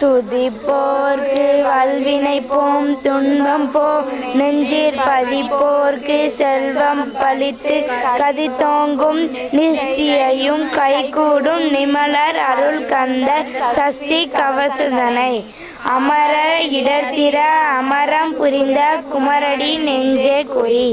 துதிப்போர்க்கு வல்வினை போம் துன்பம் போம். நெஞ்சீர் பதிப்போர்க்கு செல்வம் பலித்து கதித்தோங்கும். நிச்சயம் கைகூடும் நிமலர் அருள் கந்த சஷ்டி கவசுதனை அமர இடர்த்திர அமரம் புரிந்த குமரடி நெஞ்சே குறி.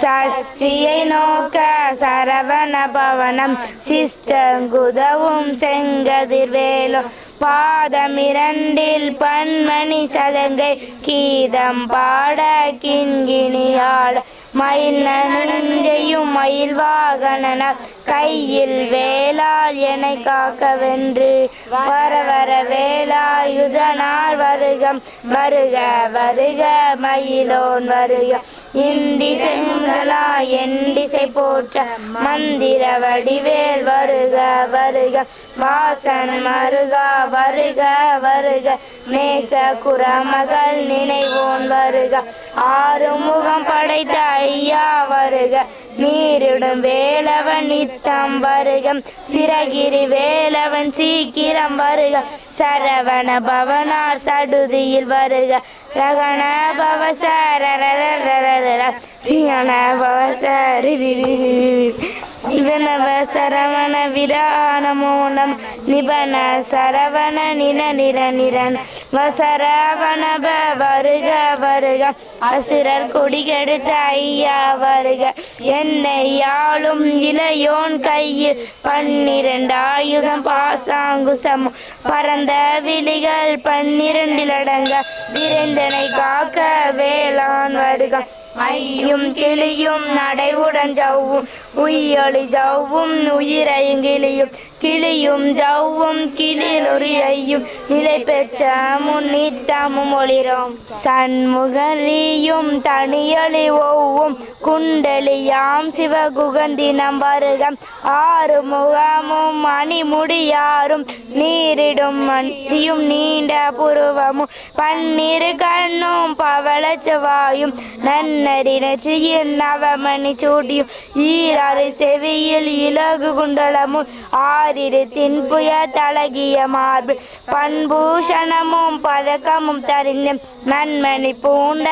சஷ்டியை நோக்க சரவண பவனம். சிஷ்டங்குதவும் செங்கதிர்வேலும் பாதமிரண்டில் பன்மணி சதங்கை கீதம் பாட கிண்கிணியாட மயில் நனஞ்சையும் மயில் வாகனனா கையில் வேலால் என்னை காக்க வென்று வர வர வேலாயுதனார் வருகம். வருக வருக மயிலோன் வருக. இந்திசை முதலா என் திசை போற்ற மந்திர வடிவேல் வருக வருக. வாசன் மருகா வருக வருக. நேச குரமகள் நினைவோன் வருக. ஆறு முகம் படைத்த ஐயா வருக. நீரிடும் வேலவன் நித்தம் வருக. சிறகிரி வேலவன் சீக்கிரம் வருக. சரவண பவனார் சடுதியில் வருக. ரகண பவசரரரரரர ரிகண பவசரிரிரிரிரி சரவண விரானமோ நம் நிபன சரவண நின நிர நிரன். வசரவணப வருக வருக அசுரர் கொடிகெடுத்த ஐயா வருக. என்னை யாழும் இளையோன் கையில் பன்னிரண்டு ஆயுதம் பாசாங்குசம். பரந்த விழிகள் பன்னிரண்டில் அடங்க விரைந்தனை காக்க வேளாண் வருகம் ஐயும் கிளியும் நடைவுடன் ஜவ்வும் உயிரொளி ஜவ்வும் உயிரையும் கிளியும். கிளியும் ஜவ்வும் கிளியொலியையும் நிலை பெற்ற முன்னித்தமும் ஒளிரும். சண்முகலியும் தனியொளி ஒவ்வும் குண்டலியாம் சிவகுகந்தினம் வருகம். ஆறு முகமும் அணிமுடியாரும் நீரிடும் மந்தியும் நீண்ட புருவமும் பன்னிரு கண்ணும் பவள செவ்வாயும் நன்னறி நெற்றியில் நவமணி சூடியும். ஈராறு செவியில் இலகு குண்டலமும் ஆறிரு தின்புய தழகிய மார்பு பண்பூஷணமும் பதக்கமும் தரிந்து நன்மணி பூண்ட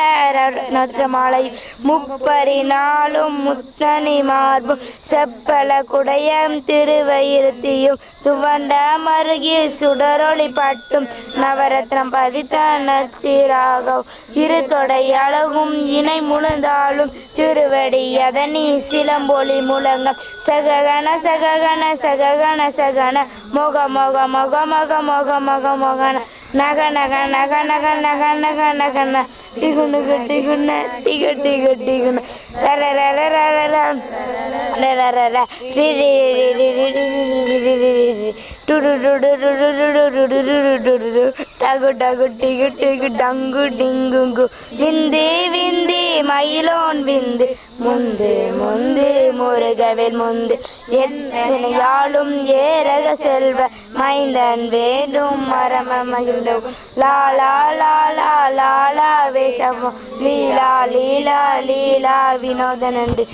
மாலை முப்பரி நாளும் முத்தனி மார்பும் செப்பல குடையம் திருவயிருத்தியும் துவண்ட மருகி சுடரொளி பட்டும் நவரத்னம் பதித்த நற்சீராகவும் இரு தொடை அழகும் இணை முழுந்தாலும் திருவடி அதனி சிலம்பொலி முழங்கம். சககன சககன சககன சகன மோக மோக மோக மோக மோக மோக மோகன நக நக நக நக நக நக நகன டிகுனு டிகுன டிக டிக டிகுன ரர ரர ரர ர ரர ரர ரி ரி ரி ரி ரி ரி ரி ரி ரி ரி டகு டகு டிகு டிகு டங்கு டிங்குங்கு விந்து விந்து மயிலோன் விந்து முந்து முந்து முருகவில் முந்து யாழும் ஏரக செல்வ மைந்தன் வேண்டும் மரம மகிழ்ந்த லாலா லாலா லா லா லீலா லீலா லீலா வினோத நன்று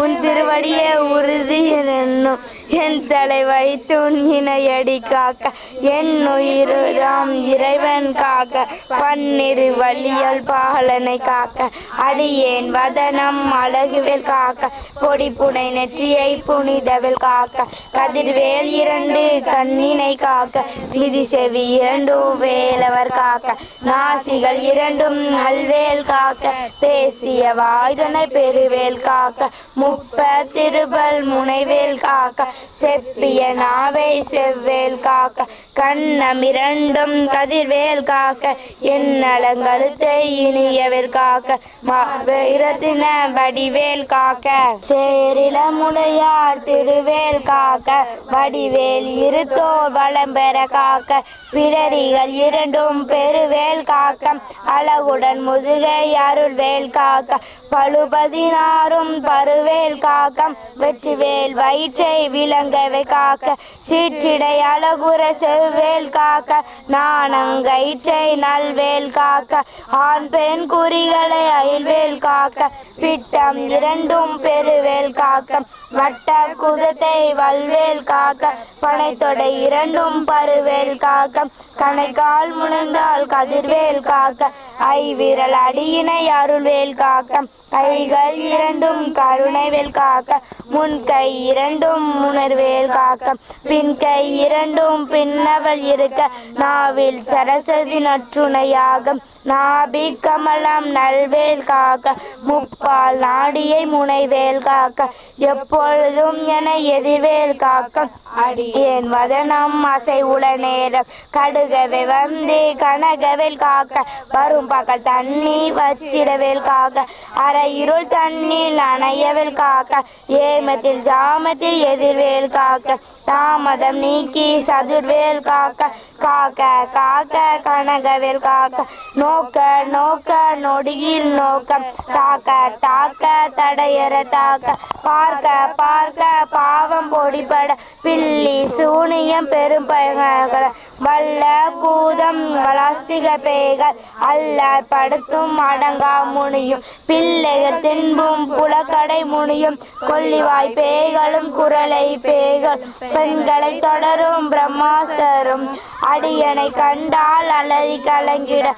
உன் திருவடியே உறுதி என்னும் என் தலை வைத்து உன் இணைய இணையடி காக்க என் உயிராம் இறைவன் காக்க பன்னிரு வழியல் பாலனை காக்க அடியேன் வதனம் அழகுவேல் காக்க பொடி புனை நெற்றியை புனிதவில் காக்க கதிர்வேல் இரண்டு கண்ணினை காக்க விதி செவி இரண்டும் வேலவர் காக்க நாசிகள் இரண்டும் நல்வேல் காக்க பேசிய வாய்தனை பெருவேல் காக்க முப்ப திருபல் முனைவேல் காக்க செப்பிய நாவை செவ்வேல் காக்க கண்ணம் இரண்டும் கதிர்வேல் காக்க என் நலங்கழுத்தை இனியவேல் காக்க மாவீரத்தின வடிவேல் காக்க. சேரில முளையார் திருவேல் காக்க வடிவேல் இருத்தோர் வளம் பெற காக்க பிறரிகள் இரண்டும் பெருவேல் காக்க அழகுடன் முதுகை அருள்வேல் காக்க பழுபதினாரும் பருவேல் காக்கம் வெற்றிவேல் வயிற்றை விளங்கவை காக்க சீற்றிட அழகுற செவ்வேல் காக்க நாணங்கயிற்றை நல்வேல் காக்க ஆண் பெண் குறிகளை அயில்வேல் காக்க பிட்டம் இரண்டும் பெருவேல் காக்க வட்ட குதத்தை வல்வேல் காக்க பனைத்தொடை இரண்டும் பருவேல் காக்க கணைக்கால் முனைந்தால் கதிர்வேல் காக்க ஐவிரல் அடியினை அருள்வேல் காக்க கைகள் இரண்டும் கருணைவேல் காக்க முன் கை இரண்டும் உணர்வேல் காக்க பின் கை இரண்டும் பின்னவள் இருக்க. நாவில் சரஸ்வதி நற்றுணையாக நாபி கமலம் நல்வேல் காக்க முப்பால் நாடியை முனைவேல் காக்க எப்பொழுதும் என எதிர்வேல் காக்க. அடியேன் வதனம் அசை உள நேரம் கடுகவே வந்து கனகவேல் காக்க. வரும் பகல் தண்ணி வச்சிரவேல் காக்க அரை இருள் தண்ணில் அணையவேல் காக்க. ஏமத்தில் ஜாமத்தில் எதிர்வேல் காக்க தாமதம் நீக்கி சதுர்வேல் காக்க. காக்க காக்க கனகவேல் காக்க. நோக்க நோக்க நொடியில் நோக்க. தாக்க தாக்க தடையற தாக்க. பார்க்க பார்க்க பாவம் பொடிபட. பில்லி சூனியம் பெரும் பயங்கர. வல்ல பூதம் வளாஸ்டிக பேய்கள். அல்ல படுத்தும் அடங்கா முனியும். பிள்ளைகள் தின்பும் புலக்கடை முனியும். கொல்லிவாய் பேய்களும் குரலை பேய்கள். பெண்களை தொடரும் பிரம்மாஸ்தரும். அடியனை கண்டால் அலறி கலங்கிட.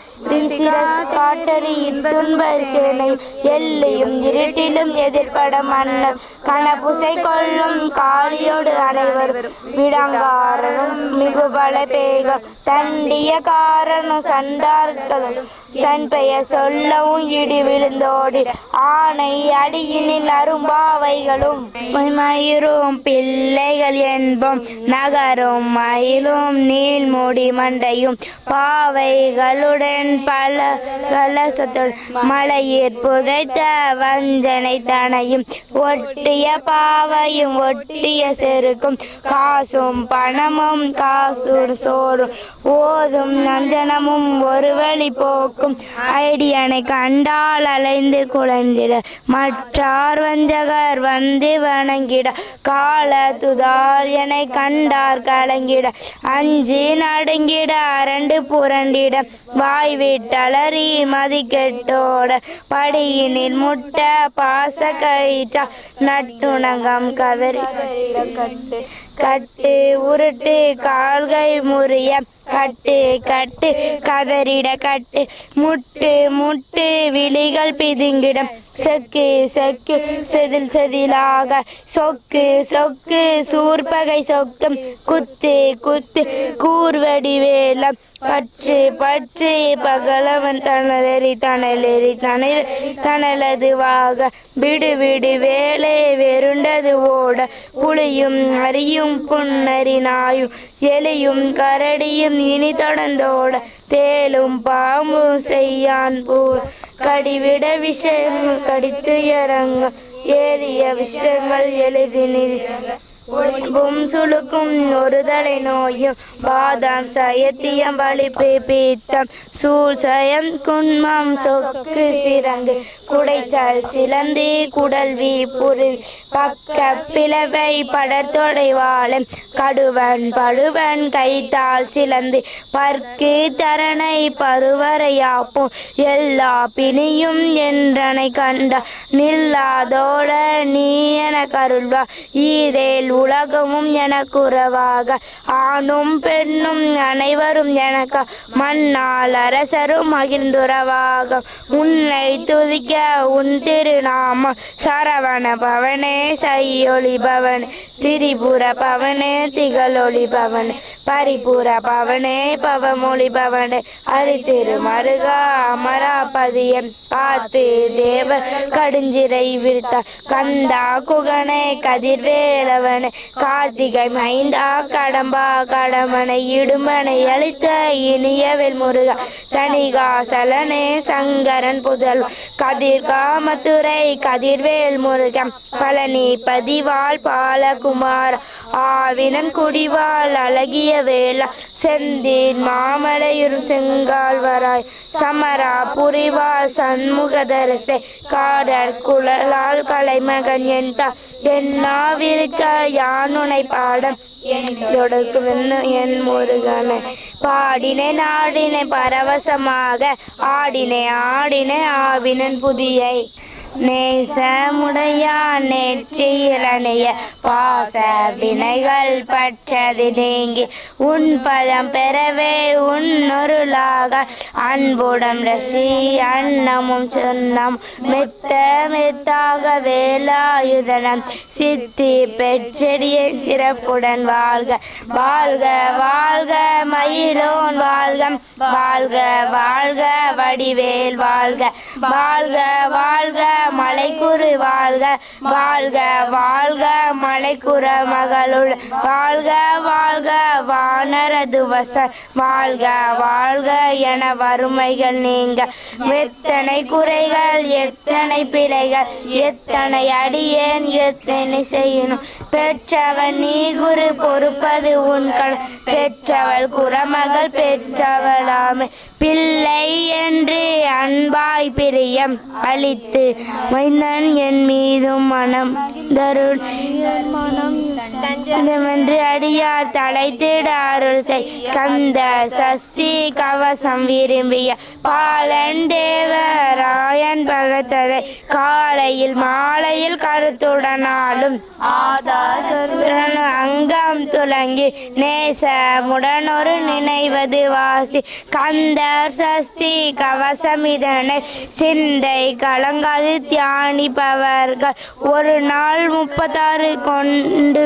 விசிரஸ் காட்டறி துன்ப சேனை. எல்லையும் இருட்டிலும் எதிர்பட மன்னர். கணபுசை கொள்ளும் காளியோடு அனைவரும் விடங்காரனும் மிகுபல பேய்கள். தண்டிய காரணம் சண்டார்களும் தன் பெயர் சொல்லவும் இடி விழுந்தோடி. ஆனை அடியினில் அரும்பாவைகளும் மயிரும் பிள்ளைகள் என்போம். நகரும் மயிலும் நீள்முடி மண்டையும் பாவைகளுடன் பல கலசத்துள் மலையிற் புதைத்த வஞ்சனை தனையும் ஒட்டிய பாவையும் ஒட்டிய செருக்கும். காசும் பணமும் காசு சோறும். ஓதும் நஞ்சனமும் ஒரு வழி போக்கும். ஐடியனை கண்டால் அலைந்து குழந்திட மற்றார் வஞ்சகர் வந்து வணங்கிட கால துதார் என கண்டார் கலங்கிட அஞ்சு நடுங்கிட அரண்டு புரண்டிட வாய் விட்டலறி மதி கெட்டோட படியினில் முட்ட பாச கயிற்றா நட்டுணங்கம் கதறி. கட்டு கட்டு உருட்டு கால்கை முறிய கட்டு கட்டு கதறிட கட்டு முட்டு முட்டு விழிகள் பிதுங்கிடம். செக்கு செக்கு செதில் செதிலாக. சொக்கு சொக்கு சூர்பகை சொக்கம். குத்து குத்து கூர்வடி வேலம். பற்று பற்று பகலவன் தணலெறி தணலெறி தணல் தணலதுவாக விடு விடு வேலை வெருண்டது ஓட. புளியும் அரியும் புன்னரினாயும் எலியும் கரடியும் இனி தொடர்ந்தோட. தேலும் பாம்பும் செய்யான் போர் கடிவிட விஷயங்கள் கடித்து இறங்க. ஏறிய விஷயங்கள் எழுதினில் ஒளிவும் சுழுக்கும் ஒரு தலை நோயும். பாதாம் சயத்தியம் வலிப்பு பீத்தம். சூழ் சயம் குன்மம் சொக்கு சிறங்கு. குடைச்சால் சிலந்தி குடல்வி புரி பக்க பிளவை படர்தொடை வாழும் கடுவன் படுவன் கைத்தால் சிலந்து பற்கு தரணை பருவரையாப்பும் எல்லா பிணியும் என்றனை கண்ட நில்லாதோட நீ என கருள்வா. ஈரேல் உலகமும் எனக்கு உறவாக ஆணும் பெண்ணும் அனைவரும் எனக்க. மண்ணால் அரசரும் மகிழ்ந்துறவாக. உன்னை துதிக்க உன் திருநாமம். சரவண பவனே சையொளி பவன். திரிபுர பவனே திகழொளி பவன். பரிபுர பவனே பவமொழி பவனே. அரித்திரு மருகா அமராபதியம் காத்து தேவர் கடுஞ்சிறை விரித்த கந்தா குகனே கதிர்வேலவனே. கார்த்திகை மைந்தா கடம்பா கடமனை இடுமனை அளித்த இனியவேல் முருகா. தனிகாசலனே சங்கரன் புதல். கதிர்காமத்துறை கதிர்வேல் முருகன் பழனி பதிவாள் பாலகுமார் ஆவினன் குடிவாள் அழகிய வேளா செந்தின் மாமலையுறும் செங்கால்வராய். சமரா புரிவா சண்முகதரசே. காரர் குழலால் கலைமகன் என் தா. என்னாவிருக்க யானுனை பாடம். தொடர்க்கு வந்து என் முருகனை. பாடினை நாடினை பரவசமாக. ஆடினை ஆடினை ஆவினன் புதியை. நேசமுடையான் நெற்றியிலனைய பாச வினைகள் பற்றது நீங்கி உன் பதம் பெறவே உன்னொருளாக அன்புடம் ரசி அன்னமும் சொன்னம். மெத்த மெத்தாக வேலாயுதனம். சித்தி பெற்றடிய சிறப்புடன் வாழ்க. வாழ்க வாழ்க மயிலோன் வாழ்க வாழ்க வாழ்க வடிவேல் வாழ்க. வாழ்க வாழ்க மலைக்குரு வாழ்க வாழ்க வாழ்க மலைக்குற மகளுள். வாழ்க வாழ்க வானரது வச வாழ்க வாழ்க என வறுமைகள் நீங்க. எத்தனை குறைகள் எத்தனை பிழைகள் எத்தனை அடியேன் எத்தனை செய்யணும் பெற்றவன் நீ குரு பொறுப்பது உன்கள் பெற்றவள் குறமகள் பெற்றவளாமே. பிள்ளை என்று அன்பாய் பிரியம் அளித்து வைந்தன் என் மீதும் மனம் தருள். என்று அடியார் தலைத்திட அருள் செய் கந்த சஷ்டி கவசம் விரும்பிய பாலன் தேவராயன் பகத்ததை காலையில் மாலையில் கருத்துடனாலும் அங்கம் துலங்கி நேசமுடன் ஒரு நினைவது வாசி. கந்தர் சஷ்டி கவசம் இதனை சிந்தை கலங்காது தியானிப்பவர்கள். ஒரு நாள் முப்பத்தாறு கொண்டு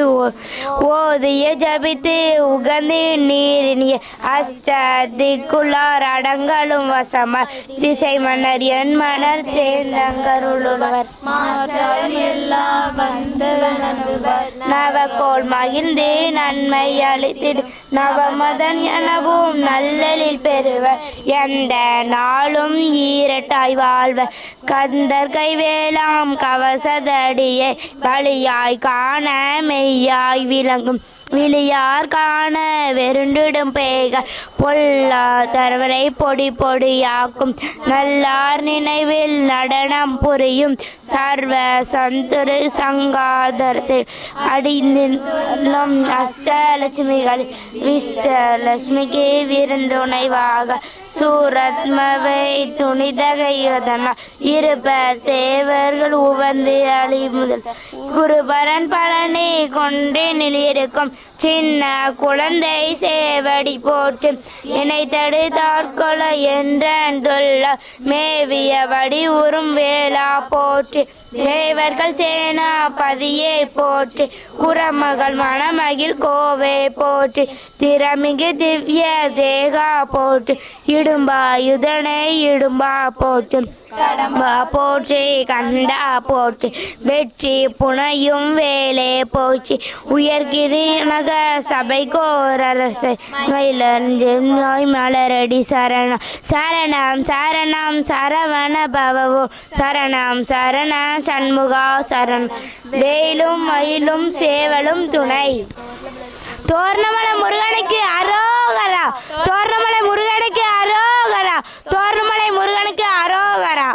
ஓதிய ஜபித்து உகந்து நீரினிய அஷ்டதிக்குள்ளார் அடங்கலும் வசம. திசை மன்னர் என் மன்னர் சேர்ந்தங்கருளுவர். நவகோள் மகிழ்ந்து நன்மை அளித்திடு. நவமதன் எனவும் நல்லலில் பெறுவர். எந்த நாளும் ஈரட்டாய் வாழ்வர். கந்தர் கைவேளாம் கவசதடியை வழியாய் காண மெய்யாய் விளங்கும். விழியார் காண வெருண்டிடும் பேய்கள் பொல்லா தரவரை பொடி பொடியாக்கும். நல்லார் நினைவில் நடனம் புரியும் சர்வ சந்துரு சங்காதரத்தில். அடிந்தும் அஷ்டலட்சுமிகள் விஷ்டலட்சுமிக்கு விருந்துணைவாக. சூரத்மவை துணிதகையதனால் இருப தேவர்கள் உவந்து அழி முதல் குருபரன் பழனி கொண்டே நிலையிருக்கும். சின்ன குழந்தை சேவடி போட்டு இணை தடுத்தாட்கொல என்றுள்ள மேவிய வடி உறும் வேளா போட்டு தேவர்கள் சேனா பதியே போற்றி. குரமகள் மணமகில் கோவே போட்டு திறமிகு திவ்ய தேகா போட்டு இடும்பாயுதனை இடும்பா போட்டு கடம்பா போற்றி கந்தா போச்சு. வெற்றி புனையும் வேலே போச்சு. உயர்கிரி நக சபை கோரரசை நோய் மலரடி சரணம் சரணம் சரணம் சரவண பவவோ சரணம் சரண சண்முகா சரண் வேலும் மயிலும் சேவலும் துணை. தோரணமலை முருகனுக்கு அரோகரா தோரணமலை முருகனுக்கு அரோகரா தோரணமலை முருகனுக்கு அரோகரா